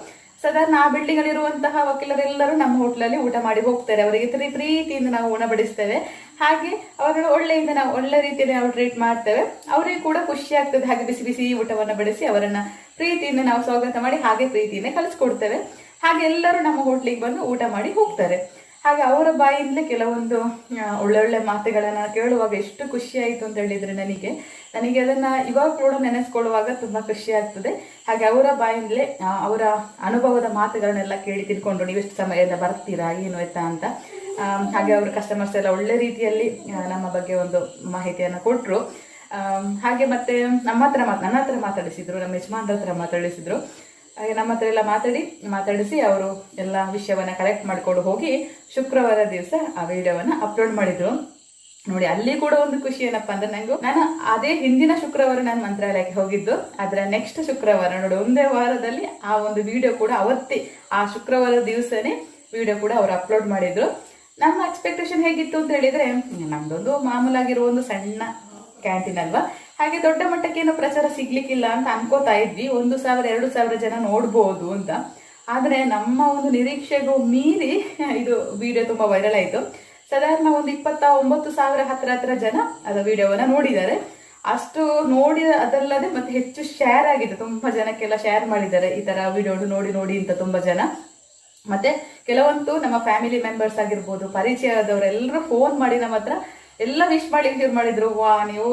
ಸಾಧಾರಣ ಆ ಬಿಲ್ಡಿಂಗ್ ಅಲ್ಲಿ ಇರುವಂತಹ ವಕೀಲರೆಲ್ಲರೂ ನಮ್ಮ ಹೋಟ್ಲಲ್ಲಿ ಊಟ ಮಾಡಿ ಹೋಗ್ತಾರೆ. ಅವರಿಗೆ ಪ್ರೀ ಪ್ರೀತಿಯಿಂದ ನಾವು ಉಣಬಡಿಸ್ತೇವೆ ಹಾಗೆ ಅವರು ಒಳ್ಳೆಯಿಂದ ನಾವು ಒಳ್ಳೆ ರೀತಿಯಲ್ಲಿ ನಾವು ಟ್ರೀಟ್ ಮಾಡ್ತೇವೆ. ಅವರಿಗೆ ಕೂಡ ಖುಷಿ ಆಗ್ತದೆ. ಹಾಗೆ ಬಿಸಿ ಬಿಸಿ ಊಟವನ್ನು ಬಡಿಸಿ ಅವರನ್ನ ಪ್ರೀತಿಯಿಂದ ನಾವು ಸ್ವಾಗತ ಮಾಡಿ ಹಾಗೆ ಪ್ರೀತಿಯಿಂದ ಕಲಿಸ್ಕೊಡ್ತೇವೆ ಹಾಗೆ ಎಲ್ಲರೂ ನಮ್ಮ ಹೋಟ್ಲಿಗೆ ಬಂದು ಊಟ ಮಾಡಿ ಹೋಗ್ತಾರೆ. ಹಾಗೆ ಅವರ ಬಾಯಿಂದಲೇ ಕೆಲವೊಂದು ಒಳ್ಳೊಳ್ಳೆ ಮಾತುಗಳನ್ನು ಕೇಳುವಾಗ ಎಷ್ಟು ಖುಷಿಯಾಯಿತು ಅಂತ ಹೇಳಿದರೆ ನನಗೆ. ನನಗೆ ಅದನ್ನ ಇವಾಗ ಕೂಡ ನೆನೆಸ್ಕೊಳ್ಳುವಾಗ ತುಂಬಾ ಖುಷಿ ಆಗ್ತದೆ. ಹಾಗೆ ಅವರ ಬಾಯಿಂದಲೇ ಅವರ ಅನುಭವದ ಮಾತುಗಳನ್ನೆಲ್ಲ ಕೇಳಿ ತಿಳ್ಕೊಂಡು ನೀವು ಎಷ್ಟು ಸಮಯದ ಬರ್ತೀರಾ, ಏನು ಆಯ್ತಾ ಅಂತ. ಹಾಗೆ ಅವರು ಕಸ್ಟಮರ್ಸ್ ಎಲ್ಲ ಒಳ್ಳೆ ರೀತಿಯಲ್ಲಿ ನಮ್ಮ ಬಗ್ಗೆ ಒಂದು ಮಾಹಿತಿಯನ್ನು ಕೊಟ್ಟರು ಹಾಗೆ ಮತ್ತೆ ನಮ್ಮ ಹತ್ರ ಮಾತು, ನನ್ನ ಹತ್ರ ಮಾತಾಡಿಸಿದ್ರು, ನಮ್ಮ ಯಜಮಾನ್ರ ಹತ್ರ ಮಾತಾಡಿಸಿದ್ರು. ಹಾಗೆ ನಮ್ಮ ಹತ್ರ ಎಲ್ಲ ಮಾತಾಡಿ, ಮಾತಾಡಿಸಿ ಅವರು ಎಲ್ಲ ವಿಷಯವನ್ನ ಕಲೆಕ್ಟ್ ಮಾಡ್ಕೊಂಡು ಹೋಗಿ ಶುಕ್ರವಾರ ದಿವಸ ಆ ವಿಡಿಯೋವನ್ನ ಅಪ್ಲೋಡ್ ಮಾಡಿದ್ರು. ನೋಡಿ, ಅಲ್ಲಿ ಕೂಡ ಒಂದು ಖುಷಿ ಏನಪ್ಪಾ ಅಂದ್ರೆ ನಂಗೆ, ನಾನು ಅದೇ ಹಿಂದಿನ ಶುಕ್ರವಾರ ನಾನು ಮಂತ್ರಾಲಯಕ್ಕೆ ಹೋಗಿದ್ದು ಅದರ ನೆಕ್ಸ್ಟ್ ಶುಕ್ರವಾರ ನೋಡಿ, ಒಂದೇ ವಾರದಲ್ಲಿ ಆ ಒಂದು ವಿಡಿಯೋ ಕೂಡ ಅವತ್ತೇ, ಆ ಶುಕ್ರವಾರ ದಿವಸನೇ ವಿಡಿಯೋ ಕೂಡ ಅವರು ಅಪ್ಲೋಡ್ ಮಾಡಿದ್ರು. ನಮ್ಮ ಎಕ್ಸ್ಪೆಕ್ಟೇಷನ್ ಹೇಗಿತ್ತು ಅಂತ ಹೇಳಿದ್ರೆ, ನಮ್ದೊಂದು ಮಾಮೂಲಾಗಿರುವ ಒಂದು ಸಣ್ಣ ಕ್ಯಾಂಟೀನ್ ಅಲ್ವಾ? ಹಾಗೆ ದೊಡ್ಡ ಮಟ್ಟಕ್ಕೇನು ಪ್ರಚಾರ ಸಿಗ್ಲಿಕ್ಕಿಲ್ಲ ಅಂತ ಅನ್ಕೋತಾ ಇದ್ವಿ. ಒಂದು ಸಾವಿರ, ಎರಡು ಸಾವಿರ ಜನ ನೋಡ್ಬೋದು ಅಂತ. ಆದ್ರೆ ನಮ್ಮ ಒಂದು ನಿರೀಕ್ಷೆಗೂ ಮೀರಿ ಇದು ವಿಡಿಯೋ ತುಂಬಾ ವೈರಲ್ ಆಯ್ತು. ಸಾಧಾರಣ ಒಂದು ಇಪ್ಪತ್ತ ಒಂಬತ್ತು ಸಾವಿರ ಹತ್ರ ಹತ್ರ ಜನ ಅದು ವಿಡಿಯೋವನ್ನ ನೋಡಿದ್ದಾರೆ. ಅಷ್ಟು ನೋಡಿ ಅದಲ್ಲದೆ ಮತ್ತೆ ಹೆಚ್ಚು ಶೇರ್ ಆಗಿದೆ ತುಂಬಾ ಜನಕ್ಕೆಲ್ಲ ಶೇರ್ ಮಾಡಿದ್ದಾರೆ. ಈ ತರ ವಿಡಿಯೋ ನೋಡಿ ನೋಡಿ ಅಂತ ತುಂಬಾ ಜನ. ಮತ್ತೆ ಕೆಲವಂತೂ ನಮ್ಮ ಫ್ಯಾಮಿಲಿ ಮೆಂಬರ್ಸ್ ಆಗಿರ್ಬೋದು ಪರಿಚಯದವರೆಲ್ಲರೂ ಫೋನ್ ಮಾಡಿ ನಮ್ಮ ಹತ್ರ ಎಲ್ಲ ವಿಶ್ ಮಾಡಿ ಇಂಟರ್ ಮಾಡಿದ್ರು. ವಾ, ನೀವು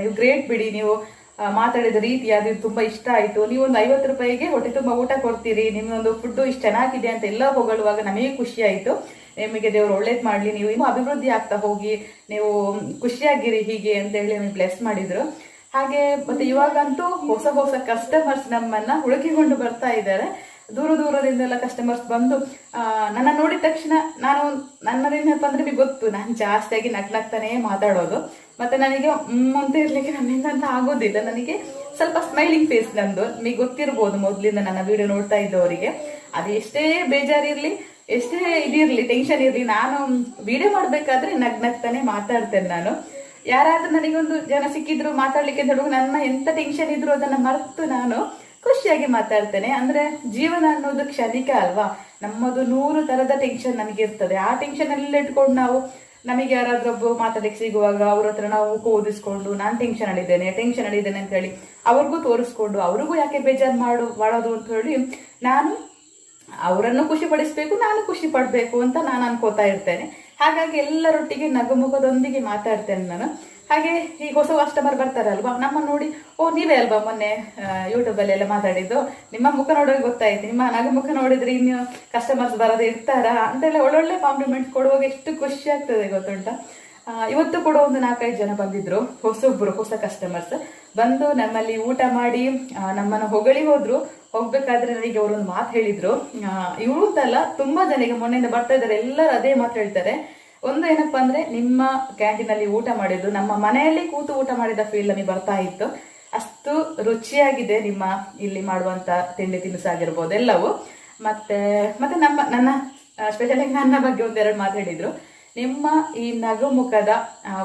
ನೀವು ಗ್ರೇಟ್ ಬಿಡಿ, ನೀವು ಮಾತಾಡಿದ ರೀತಿ ಅದು ತುಂಬಾ ಇಷ್ಟ ಆಯ್ತು. ನೀವು ಒಂದು ಐವತ್ತು ರೂಪಾಯಿಗೆ ಹೊಟ್ಟೆ ತುಂಬಾ ಊಟ ಕೊಡ್ತೀರಿ ನಿಮ್ಮೊಂದು ಫುಡ್ ಇಷ್ಟು ಚೆನ್ನಾಗಿದೆ ಅಂತ ಎಲ್ಲ ಹೊಗಳುವಾಗ ನಮಗೆ ಖುಷಿ ಆಯ್ತು. ನಿಮಗೆ ದೇವ್ರು ಒಳ್ಳೇದ್ ಮಾಡ್ಲಿ, ನೀವು ಇನ್ನೂ ಅಭಿವೃದ್ಧಿ ಆಗ್ತಾ ಹೋಗಿ, ನೀವು ಖುಷಿಯಾಗಿರಿ ಹೀಗೆ ಅಂತ ಹೇಳಿ ನಮಗೆ ಬ್ಲೆಸ್ ಮಾಡಿದ್ರು. ಹಾಗೆ ಮತ್ತೆ ಇವಾಗಂತೂ ಹೊಸ ಹೊಸ ಕಸ್ಟಮರ್ಸ್ ನಮ್ಮನ್ನ ಹುಡುಕಿಕೊಂಡು ಬರ್ತಾ ಇದ್ದಾರೆ. ದೂರ ದೂರದಿಂದೆಲ್ಲ ಕಸ್ಟಮರ್ಸ್ ಬಂದು ನನ್ನ ನೋಡಿದ ತಕ್ಷಣ ನಾನು ನನ್ನದೇನಪ್ಪ ಅಂದ್ರೆ ನಿಮಗೆ ಗೊತ್ತು, ನಾನು ಜಾಸ್ತಿಯಾಗಿ ನಗ್ ನಗ್ತಾನೆ ಮಾತಾಡೋದು. ಮತ್ತೆ ನನಗೆ ಅಂತ ಇರ್ಲಿಕ್ಕೆ ನನ್ನಿಂದ ಅಂತ ಆಗೋದಿಲ್ಲ. ನನಗೆ ಸ್ವಲ್ಪ ಸ್ಮೈಲಿಂಗ್ ಫೇಸ್ ನಂದು. ನಿಮಗೆ ಗೊತ್ತಿರ್ಬೋದು ಮೊದಲಿಂದ ನನ್ನ ವಿಡಿಯೋ ನೋಡ್ತಾ ಇದ್ದವರಿಗೆ. ಅದು ಎಷ್ಟೇ ಬೇಜಾರಿರ್ಲಿ, ಎಷ್ಟೇ ಇದಿರ್ಲಿ ಟೆನ್ಷನ್ ಇರ್ಲಿ, ನಾನು ವಿಡಿಯೋ ಮಾಡ್ಬೇಕಾದ್ರೆ ನಗ್ ನಗ್ತಾನೆ ಮಾತಾಡ್ತೇನೆ ನಾನು. ಯಾರಾದ್ರೂ ನನಗೊಂದು ಜನ ಸಿಕ್ಕಿದ್ರು ಮಾತಾಡ್ಲಿಕ್ಕೆ ಅಂತ ನನ್ನ ಎಂತ ಟೆನ್ಷನ್ ಇದ್ರು ಅದನ್ನ ಮರೆತು ನಾನು ಖುಷಿಯಾಗಿ ಮಾತಾಡ್ತೇನೆ. ಅಂದ್ರೆ ಜೀವನ ಅನ್ನೋದು ಕ್ಷಣಿಕ ಅಲ್ವಾ? ನಮ್ಮದು ನೂರು ತರದ ಟೆನ್ಷನ್ ನಮಗೆ ಇರ್ತದೆ ಆ ಟೆನ್ಷನ್ ಎಲ್ಲ ಇಟ್ಕೊಂಡು ನಾವು ನಮಗೆ ಯಾರಾದ್ರೂ ಒಬ್ಬ ಮಾತಾಡಲಿಕ್ಕೆ ಸಿಗುವಾಗ ಅವ್ರ ಹತ್ರ ನಾವು ಓದಿಸ್ಕೊಂಡು ನಾನು ಟೆನ್ಷನ್ ಅಲ್ಲಿದ್ದೇನೆ ಟೆನ್ಷನ್ ಅಲ್ಲಿದ್ದೇನೆ ಅಂತ ಹೇಳಿ ಅವ್ರಿಗೂ ತೋರಿಸ್ಕೊಂಡು, ಅವ್ರಿಗೂ ಯಾಕೆ ಬೇಜಾರು ಮಾಡು, ಮಾಡೋದು ಅಂತ ಹೇಳಿ ನಾನು ಅವರನ್ನು ಖುಷಿ ಪಡಿಸ್ಬೇಕು, ನಾನು ಖುಷಿ ಪಡ್ಬೇಕು ಅಂತ ನಾನು ಅನ್ಕೋತಾ ಇರ್ತೇನೆ. ಹಾಗಾಗಿ ಎಲ್ಲರೊಟ್ಟಿಗೆ ನಗುಮುಖದೊಂದಿಗೆ ಮಾತಾಡ್ತೇನೆ ನಾನು. ಹಾಗೆ ಈ ಹೊಸ ಕಸ್ಟಮರ್ ಬರ್ತಾರಲ್ವಾ? ನಮ್ಮ ನೋಡಿ, ಓ, ನೀವೇ ಅಲ್ವಾ ಮೊನ್ನೆ ಯೂಟ್ಯೂಬ್ ಅಲ್ಲಿ ಎಲ್ಲ ಮಾತಾಡಿದ್ದು? ನಿಮ್ಮ ಮುಖ ನೋಡೋಕೆ ಗೊತ್ತಾಯ್ತು. ನಿಮ್ಮ ನಗು ಮುಖ ನೋಡಿದ್ರೆ ಇನ್ನು ಕಸ್ಟಮರ್ಸ್ ಬರೋದು ಇರ್ತಾರಾ? ಅಂತೆಲ್ಲ ಒಳ್ಳೊಳ್ಳೆ ಕಾಂಪ್ಲಿಮೆಂಟ್ ಕೊಡುವಾಗ ಎಷ್ಟು ಖುಷಿ ಆಗ್ತದೆ ಗೊತ್ತುಂಟ? ಇವತ್ತು ಕೂಡ ಒಂದು ನಾಲ್ಕೈದು ಜನ ಬಂದಿದ್ರು, ಹೊಸೊಬ್ರು, ಹೊಸ ಕಸ್ಟಮರ್ಸ್ ಬಂದು ನಮ್ಮಲ್ಲಿ ಊಟ ಮಾಡಿ ನಮ್ಮನ್ನು ನಮ್ಮನ್ನ ಹೊಗಳಿ ಹೋದ್ರು. ಹೋಗ್ಬೇಕಾದ್ರೆ ನನಗೆ ಅವರೊಂದು ಮಾತು ಹೇಳಿದ್ರು. ಇವರು ತುಂಬಾ ಜನ ಈಗ ಮೊನ್ನೆಯಿಂದ ಬರ್ತಾ ಇದ್ದಾರೆ. ಎಲ್ಲರೂ ಅದೇ ಮಾತು ಹೇಳ್ತಾರೆ. ಒಂದು ಏನಪ್ಪ ಅಂದ್ರೆ ನಿಮ್ಮ ಕ್ಯಾಂಟೀನ್ ಅಲ್ಲಿ ಊಟ ಮಾಡಿದ್ದು, ನಮ್ಮ ಮನೆಯಲ್ಲಿ ಕೂತು ಊಟ ಮಾಡಿದ ಫೀಲ್ ನಮಗೆ ಬರ್ತಾ ಇತ್ತು. ಅಷ್ಟು ರುಚಿಯಾಗಿದೆ ನಿಮ್ಮ ಇಲ್ಲಿ ಮಾಡುವಂತ ತಿಂಡಿ ತಿನಿಸಾಗಿರ್ಬೋದು ಎಲ್ಲವೂ. ಮತ್ತೆ ಮತ್ತೆ ನಮ್ಮ, ನನ್ನ ಸ್ಪೆಷಲ್ ನನ್ನ ಬಗ್ಗೆ ಒಂದೆರಡು ಮಾತು ಹೇಳಿದ್ರು. ನಿಮ್ಮ ಈ ನಗುಮುಖದ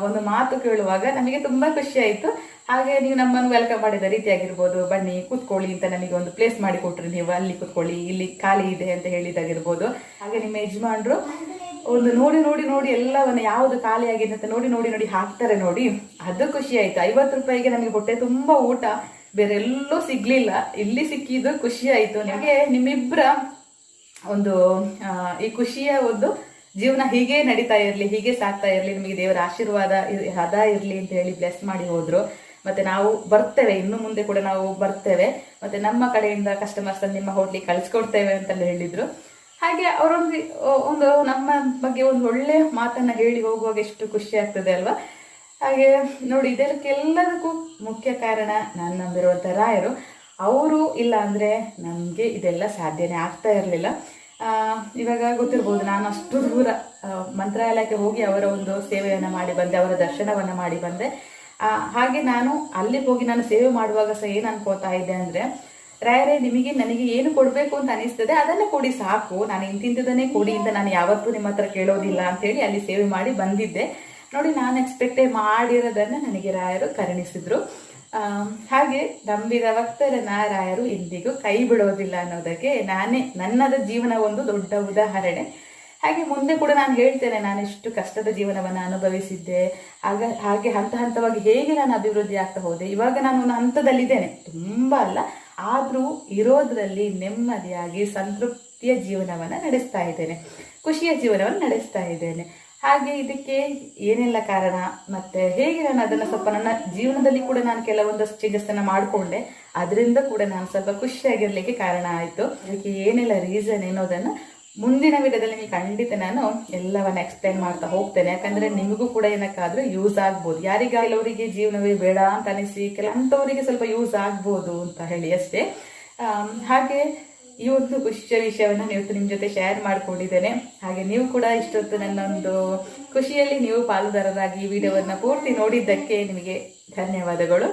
ಒಂದು ಮಾತು ಕೇಳುವಾಗ ನಮಗೆ ತುಂಬಾ ಖುಷಿ ಆಯ್ತು. ಹಾಗೆ ನೀವು ನಮ್ಮನ್ನು ವೆಲ್ಕಮ್ ಮಾಡಿದ ರೀತಿ ಆಗಿರ್ಬೋದು ಬನ್ನಿ, ಕೂತ್ಕೊಳ್ಳಿ ಅಂತ ನಮಗೆ ಒಂದು ಪ್ಲೇಸ್ ಮಾಡಿ ಕೊಟ್ರಿ ನೀವು. ಅಲ್ಲಿ ಕೂತ್ಕೊಳ್ಳಿ, ಇಲ್ಲಿ ಖಾಲಿ ಇದೆ ಅಂತ ಹೇಳಿದಾಗಿರ್ಬೋದು ಹಾಗೆ ನಿಮ್ಮ ಯಜಮಾನ್ರು ಒಂದು ನೋಡಿ ನೋಡಿ ನೋಡಿ ಎಲ್ಲವನ್ನ ಯಾವುದು ಖಾಲಿ ಆಗಿದೆ ಅಂತ ನೋಡಿ ನೋಡಿ ನೋಡಿ ಹಾಕ್ತಾರೆ ನೋಡಿ. ಅದು ಖುಷಿ ಆಯ್ತು. ಐವತ್ತು ರೂಪಾಯಿಗೆ ನಮಗೆ ಹೊಟ್ಟೆ ತುಂಬಾ ಊಟ. ಬೇರೆ ಎಲ್ಲೂ ಸಿಗ್ಲಿಲ್ಲ. ಇಲ್ಲಿ ಸಿಕ್ಕಿದ್ದು ಖುಷಿ ಆಯ್ತು. ನಿಮಗೆ ನಿಮ್ಮಿಬ್ಬರ ಒಂದು ಈ ಖುಷಿಯ ಒಂದು ಜೀವನ ಹೀಗೆ ನಡೀತಾ ಇರಲಿ, ಹೀಗೆ ಸಾಕ್ತಾ ಇರಲಿ, ನಿಮಗೆ ದೇವರ ಆಶೀರ್ವಾದ ಹದ ಇರಲಿ ಅಂತ ಹೇಳಿ ಬ್ಲೆಸ್ ಮಾಡಿ ಹೋದ್ರು. ಮತ್ತೆ ನಾವು ಬರ್ತೇವೆ. ಇನ್ನು ಮುಂದೆ ಕೂಡ ನಾವು ಬರ್ತೇವೆ. ಮತ್ತೆ ನಮ್ಮ ಕಡೆಯಿಂದ ಕಸ್ಟಮರ್ಸ್ ನಿಮ್ಮ ಹೋಟ್ಲಿಗೆ ಕಳ್ಸಿಕೊಡ್ತೇವೆ ಅಂತ ಹೇಳಿದ್ರು. ಹಾಗೆ ಅವರೊಂದು ಒಂದು ನಮ್ಮ ಬಗ್ಗೆ ಒಂದು ಒಳ್ಳೆ ಮಾತನ್ನ ಹೇಳಿ ಹೋಗುವಾಗ ಎಷ್ಟು ಖುಷಿ ಆಗ್ತದೆ ಅಲ್ವಾ? ಹಾಗೆ ನೋಡಿ, ಇದಕ್ಕೆಲ್ಲದಕ್ಕೂ ಮುಖ್ಯ ಕಾರಣ ನಾನು ನಂಬಿರುವಂಥ ರಾಯರು. ಅವರು ಇಲ್ಲ ಅಂದ್ರೆ ನಮಗೆ ಇದೆಲ್ಲ ಸಾಧ್ಯನೇ ಆಗ್ತಾ ಇರಲಿಲ್ಲ. ಇವಾಗ ಗೊತ್ತಿರ್ಬೋದು, ನಾನು ಅಷ್ಟು ದೂರ ಮಂತ್ರಾಲಯಕ್ಕೆ ಹೋಗಿ ಅವರ ಒಂದು ಸೇವೆಯನ್ನು ಮಾಡಿ ಬಂದೆ, ಅವರ ದರ್ಶನವನ್ನು ಮಾಡಿ ಬಂದೆ. ಹಾಗೆ ನಾನು ಅಲ್ಲಿ ಹೋಗಿ ನಾನು ಸೇವೆ ಮಾಡುವಾಗ ಸಹ ಏನು ಅನ್ಕೋತಾ ಇದ್ದೆ ಅಂದರೆ ರಾಯರೇ, ನಿಮಗೆ ನನಗೆ ಏನು ಕೊಡಬೇಕು ಅಂತ ಅನಿಸ್ತದೆ, ಅದನ್ನ ಕೊಡಿ ಸಾಕು. ನಾನು ಇಂತಿಂತದನ್ನೇ ಕೊಡಿ ಅಂತ ನಾನು ಯಾವತ್ತೂ ನಿಮ್ಮ ಹತ್ರ ಕೇಳೋದಿಲ್ಲ ಅಂತೇಳಿ ಅಲ್ಲಿ ಸೇವೆ ಮಾಡಿ ಬಂದಿದ್ದೆ. ನೋಡಿ, ನಾನು ಎಕ್ಸ್ಪೆಕ್ಟೇ ಮಾಡಿರೋದನ್ನ ನನಗೆ ರಾಯರು ಕರುಣಿಸಿದ್ರು. ಹಾಗೆ ನಂಬಿದ ಭಕ್ತರನ್ನ ರಾಯರು ಎಂದಿಗೂ ಕೈ ಬಿಡೋದಿಲ್ಲ ಅನ್ನೋದಕ್ಕೆ ನಾನೇ ನನ್ನದ ಜೀವನ ಒಂದು ದೊಡ್ಡ ಉದಾಹರಣೆ. ಹಾಗೆ ಮುಂದೆ ಕೂಡ ನಾನು ಹೇಳ್ತೇನೆ, ನಾನು ಎಷ್ಟು ಕಷ್ಟದ ಜೀವನವನ್ನು ಅನುಭವಿಸಿದ್ದೆ. ಆಗ ಹಾಗೆ ಹಂತ ಹಂತವಾಗಿ ಹೇಗೆ ನಾನು ಅಭಿವೃದ್ಧಿ ಆಗ್ತಾ ಹೋದೆ, ಇವಾಗ ನಾನು ಒಂದು ಹಂತದಲ್ಲಿದ್ದೇನೆ. ತುಂಬ ಅಲ್ಲ ಆದರೂ ಇರೋದ್ರಲ್ಲಿ ನೆಮ್ಮದಿಯಾಗಿ ಸಂತೃಪ್ತಿಯ ಜೀವನವನ್ನು ನಡೆಸ್ತಾ ಇದ್ದೇನೆ. ಖುಷಿಯ ಜೀವನವನ್ನು ನಡೆಸ್ತಾ ಇದ್ದೇನೆ. ಹಾಗೆ ಇದಕ್ಕೆ ಏನೆಲ್ಲ ಕಾರಣ? ಮತ್ತೆ ಹೇಗೆ ನಾನು ಅದನ್ನು ಸ್ವಲ್ಪ ನನ್ನ ಜೀವನದಲ್ಲಿ ಕೂಡ ನಾನು ಕೆಲವೊಂದಷ್ಟು ಚೇಂಜಸ್ ಅನ್ನ ಮಾಡಿಕೊಂಡೆ. ಅದರಿಂದ ಕೂಡ ನಾನು ಸ್ವಲ್ಪ ಖುಷಿಯಾಗಿರ್ಲಿಕ್ಕೆ ಕಾರಣ ಆಯಿತು. ಅದಕ್ಕೆ ಏನೆಲ್ಲ ರೀಸನ್ ಏನೋದನ್ನು ಮುಂದಿನ ವಿಡಿಯೋದಲ್ಲಿ ನಿಮಗೆ ಖಂಡಿತ ನಾನು ಎಲ್ಲವನ್ನ ಎಕ್ಸ್ಪ್ಲೈನ್ ಮಾಡ್ತಾ ಹೋಗ್ತೇನೆ. ಯಾಕಂದ್ರೆ ನಿಮಗೂ ಕೂಡ ಏನಕ್ಕಾದ್ರೂ ಯೂಸ್ ಆಗ್ಬೋದು. ಯಾರಿಗ ಕೆಲವರಿಗೆ ಜೀವನವೇ ಬೇಡ ಅಂತ ಅನಿಸಿ ಕೆಲವಂಥವರಿಗೆ ಸ್ವಲ್ಪ ಯೂಸ್ ಆಗ್ಬೋದು ಅಂತ ಹೇಳಿ ಅಷ್ಟೇ. ಹಾಗೆ ಈ ಒಂದು ಖುಷಿಯ ವಿಷಯವನ್ನು ಇವತ್ತು ನಿಮ್ಮ ಜೊತೆ ಶೇರ್ ಮಾಡ್ಕೊಂಡಿದ್ದೇನೆ. ಹಾಗೆ ನೀವು ಕೂಡ ಇಷ್ಟೊತ್ತು ನನ್ನ ಒಂದು ಖುಷಿಯಲ್ಲಿ ನೀವು ಪಾಲುದಾರರಾಗಿ ಈ ವಿಡಿಯೋವನ್ನು ಪೂರ್ತಿ ನೋಡಿದ್ದಕ್ಕೆ ನಿಮಗೆ ಧನ್ಯವಾದಗಳು.